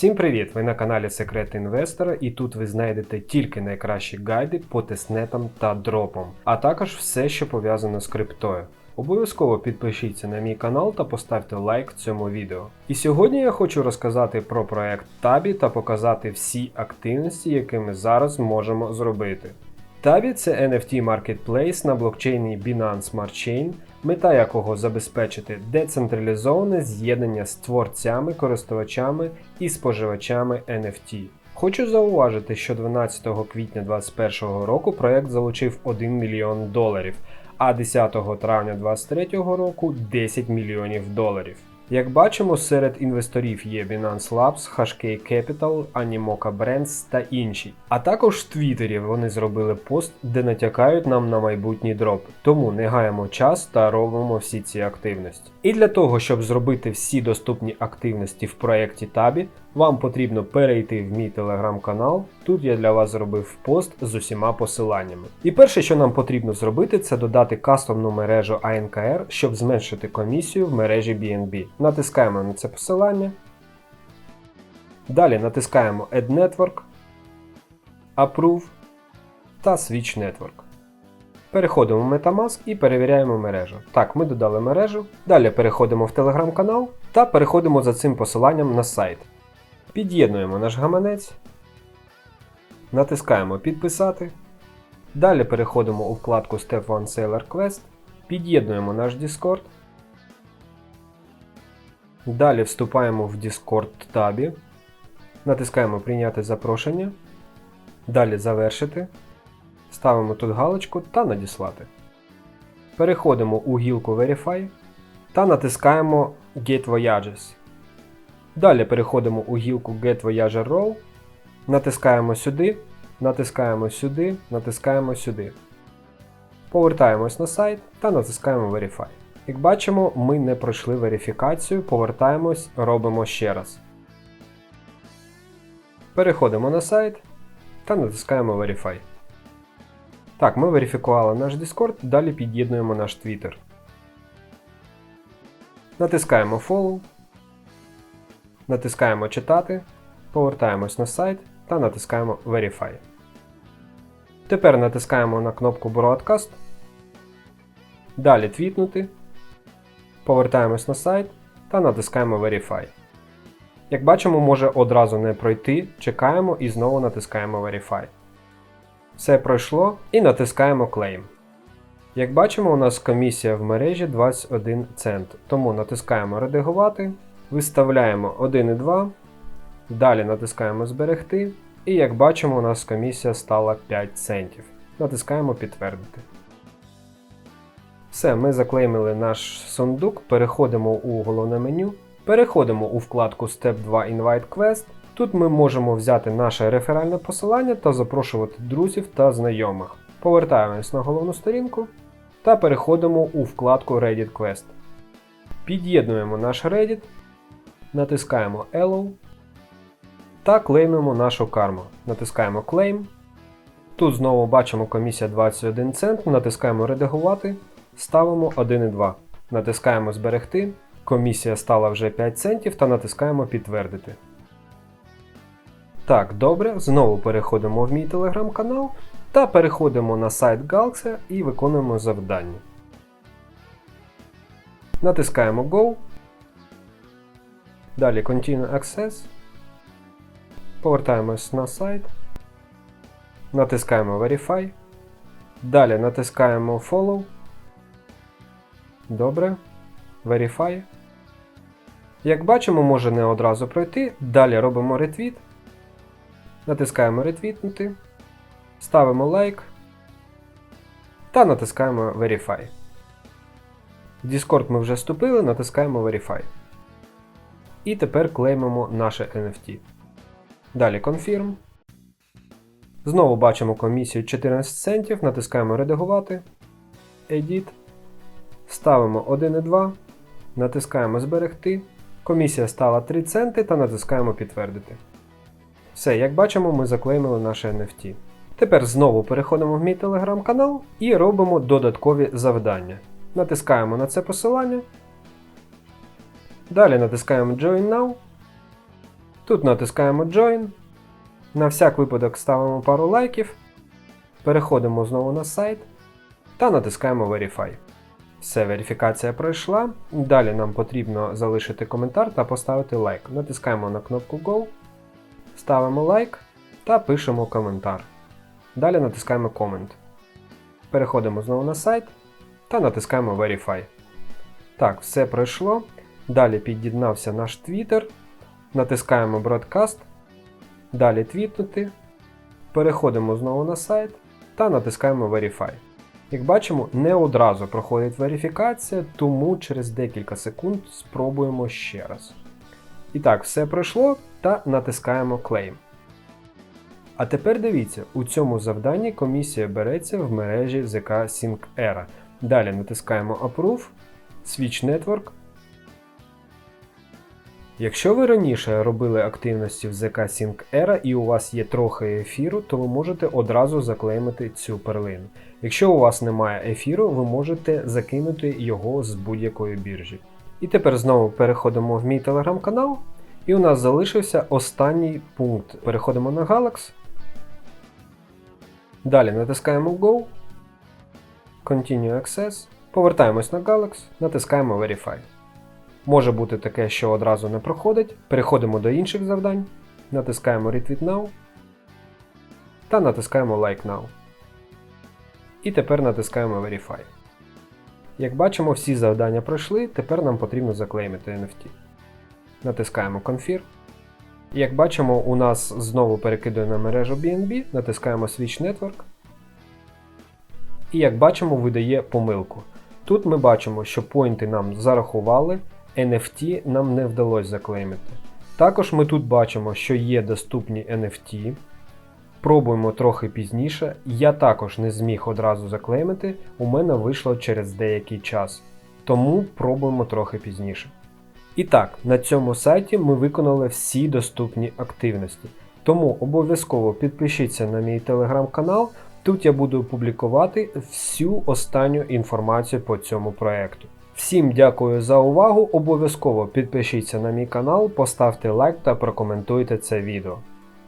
Всім привіт! Ви на каналі Секрети Інвестора, і тут ви знайдете тільки найкращі гайди по тестнетам та дропам, а також все, що пов'язано з криптою. Обов'язково підпишіться на мій канал та поставте лайк цьому відео. І сьогодні я хочу розказати про проект Tabі та показати всі активності, які ми зараз можемо зробити. Tabі це NFT Marketplace на блокчейні Binance Smart Chain, мета якого забезпечити децентралізоване з'єднання з творцями, користувачами і споживачами NFT. Хочу зауважити, що 12 квітня 2021 року проект залучив 1 мільйон доларів, а 10 травня 2023 року 10 мільйонів доларів. Як бачимо, серед інвесторів є Binance Labs, HK Capital, Animoca Brands та інші. А також в Твіттері вони зробили пост, де натякають нам на майбутній дроп. Тому не гаємо час та робимо всі ці активності. І для того, щоб зробити всі доступні активності в проєкті Табі, вам потрібно перейти в мій телеграм-канал. Тут я для вас зробив пост з усіма посиланнями. І перше, що нам потрібно зробити, це додати кастомну мережу ANKR, щоб зменшити комісію в мережі BNB. Натискаємо на це посилання. Далі натискаємо Add Network, Approve та Switch Network. Переходимо в Metamask і перевіряємо мережу. Так, ми додали мережу. Далі переходимо в телеграм-канал та переходимо за цим посиланням на сайт. Під'єднуємо наш гаманець, натискаємо Підписати. Далі переходимо у вкладку Step 1 Sailor Quest, під'єднуємо наш Discord. Далі вступаємо в Discord табі, натискаємо Прийняти запрошення. Далі Завершити. Ставимо тут галочку та Надіслати. Переходимо у гілку Verify та натискаємо Get Voyages. Далі переходимо у гілку Get Voyager Role, натискаємо сюди, натискаємо сюди, натискаємо сюди. Повертаємось на сайт та натискаємо Verify. Як бачимо, ми не пройшли верифікацію, повертаємось, робимо ще раз. Переходимо на сайт та натискаємо Verify. Так, ми верифікували наш Discord, далі під'єднуємо наш Twitter. Натискаємо Follow. Натискаємо Читати, повертаємось на сайт та натискаємо Verify. Тепер натискаємо на кнопку Broadcast. Далі твітнути. Повертаємось на сайт та натискаємо Verify. Як бачимо, може одразу не пройти, чекаємо і знову натискаємо Verify. Все пройшло і натискаємо Claim. Як бачимо, у нас комісія в мережі 21 цент, тому натискаємо Редагувати, виставляємо 1,2, далі натискаємо Зберегти, і як бачимо, у нас комісія стала 5 центів. Натискаємо Підтвердити. Все, ми заклеймили наш сундук, переходимо у головне меню, переходимо у вкладку Step 2 Invite Quest. Тут ми можемо взяти наше реферальне посилання та запрошувати друзів та знайомих. Повертаємось на головну сторінку та переходимо у вкладку Reddit Quest. Під'єднуємо наш Reddit, натискаємо Allow та клеймимо нашу карму. Натискаємо Claim. Тут знову бачимо комісія 21 цент, натискаємо Редагувати, ставимо 1,2. Натискаємо Зберегти. Комісія стала вже 5 центів та натискаємо Підтвердити. Так, добре, знову переходимо в мій телеграм-канал та переходимо на сайт Galaxy і виконуємо завдання. Натискаємо Go. Далі Continue Access. Повертаємось на сайт. Натискаємо Verify. Далі натискаємо Follow. Добре. Verify. Як бачимо, може не одразу пройти. Далі робимо ретвіт. Натискаємо ретвітнути. Ставимо лайк. Та натискаємо Verify. В Discord ми вже вступили, натискаємо Verify. І тепер клеймимо наше NFT. Далі Confirm. Знову бачимо комісію 14 центів, натискаємо Редагувати. Edit. Ставимо 1,2. Натискаємо Зберегти. Комісія стала 3 центи та натискаємо Підтвердити. Все, як бачимо, ми заклеймили наше NFT. Тепер знову переходимо в мій телеграм-канал і робимо додаткові завдання. Натискаємо на це посилання. Далі натискаємо Join Now. Тут натискаємо Join. На всяк випадок ставимо пару лайків. Переходимо знову на сайт та натискаємо Verify. Все, верифікація пройшла. Далі нам потрібно залишити коментар та поставити лайк. Натискаємо на кнопку Go, ставимо лайк та пишемо коментар. Далі натискаємо Comment. Переходимо знову на сайт та натискаємо Verify. Так, все пройшло. Далі під'єднався наш Twitter. Натискаємо Broadcast. Далі твітнути. Переходимо знову на сайт та натискаємо Verify. Як бачимо, не одразу проходить верифікація, тому через декілька секунд спробуємо ще раз. І так, все пройшло та натискаємо Claim. А тепер дивіться, у цьому завданні комісія береться в мережі ZK Sync Era. Далі натискаємо Approve, Switch Network. Якщо ви раніше робили активності в ZK Sync Era і у вас є трохи ефіру, то ви можете одразу заклеймити цю перлину. Якщо у вас немає ефіру, ви можете закинути його з будь-якої біржі. І тепер знову переходимо в мій телеграм-канал, і у нас залишився останній пункт. Переходимо на Galax. Далі натискаємо Go, Continue Access, повертаємось на Galax, натискаємо Verify. Може бути таке, що одразу не проходить. Переходимо до інших завдань, натискаємо Retweet Now та натискаємо Like Now. І тепер натискаємо Verify. Як бачимо, всі завдання пройшли, тепер нам потрібно заклеймити NFT. Натискаємо Confirm. Як бачимо, у нас знову перекидує на мережу BNB, натискаємо Switch Network. І як бачимо, видає помилку. Тут ми бачимо, що поінти нам зарахували, NFT нам не вдалося заклеймити. Також ми тут бачимо, що є доступні NFT. Пробуємо трохи пізніше. Я також не зміг одразу заклеймити, у мене вийшло через деякий час. Тому пробуємо трохи пізніше. І так, на цьому сайті ми виконали всі доступні активності. Тому обов'язково підпишіться на мій телеграм-канал. Тут я буду публікувати всю останню інформацію по цьому проекту. Всім дякую за увагу. Обов'язково підпишіться на мій канал, поставте лайк та прокоментуйте це відео.